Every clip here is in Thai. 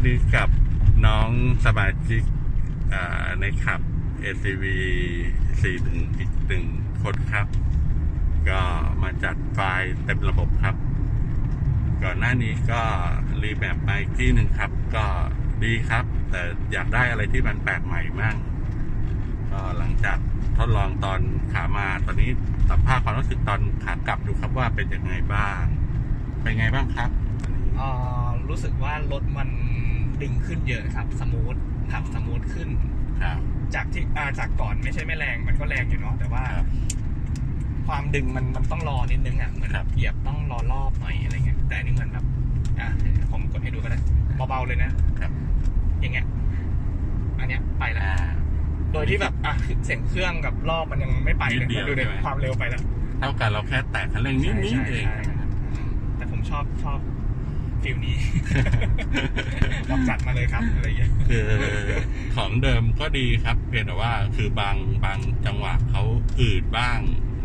วันนี้กับน้องสมาชิกในขับ ACV 41อีกหนึ่งคนครับ ก็มาจัดไฟล์เต็มระบบครับ ก่อนหน้านี้ก็รีแบบมาอีกที่หนึ่งครับ ก็ดีครับ แต่อยากได้อะไรที่มันแปลกใหม่มั่งก็หลังจากทดลองตอนขามาตอนนี้สัมภาษณ์ความรู้สึกตอนขากลับดูครับว่าเป็นยังไงบ้าง เป็นไงบ้างครับ อันนี้ เอ่อรู้สึกว่ารถมัน ดึงขึ้นเยอะครับ สมูทขับสมูทขึ้น ครับ จากที่อ่าจากก่อนไม่ใช่ไม่แรงมันก็แรงอยู่เนาะแต่ว่า ครับความดึงมันมันต้องรอนิดนึงอะเหมือนครับเหยียบต้องรอรอบหน่อยอะไรเงี้ยแต่อันนี้เหมือนแบบอะผมกดให้ดูก็ได้เบาๆเลยนะครับ อย่างเงี้ยอันเนี้ยไปแล้ว อ่า โดยที่แบบอะเสียงเครื่องกับรอบมันยังไม่ไปเลยนิดเดียวดูในใช่ไหม ความเร็วไปแล้ว เท่ากันเราแค่แตะคันเร่งนิดนิดใช่เองใช่ใช่แต่ผมชอบชอบ ฟิลนี้ลองจัดมาเลยครับอะไรเงี้ยคือของเดิมก็ดีครับ เพียงแต่ว่าคือบางบางจังหวะเขาอืดบ้าง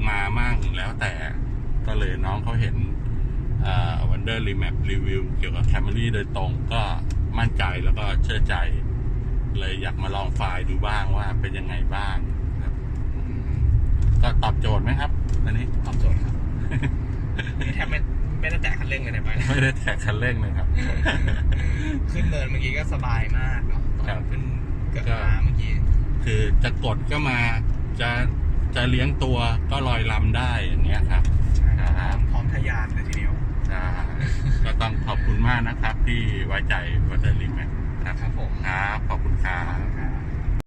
มามั่งแล้วแต่ก็เลยน้องเขาเห็นวันเดอร์รีแมปรีวิวเกี่ยวกับแคมเ r รี่โดยตรงก็มั่นใจแล้วก็เชื่อใจ เลยอยากมาลองไฟล์ดูบ้างว่าเป็นยังไงบ้างครับก็ตอบโจทย์ไหมครับอันนี้ตอบโจทย์ครับ นี่แทบไม่ไม่ได้แตะคั นเร่งเลยในไปแล้วไม่ได้แท็กคันเร่งเลยครับ ขึ้นเนินเมื่อกี้ก็สบายมากเนาะตอครับนขึ้นเกือบมาเมื่อกี้ คือจะกดก็มาจะจะเลี้ยงตัวก็ลอยลำได้อย่างเงี้ยครับใช่ครับครับพร้อมทะยานเลยทีเดียวอ่าก็ต้องขอบคุณมากนะครับ ที่ไว้ใจวัตเตอร์ลิมครับครับผมค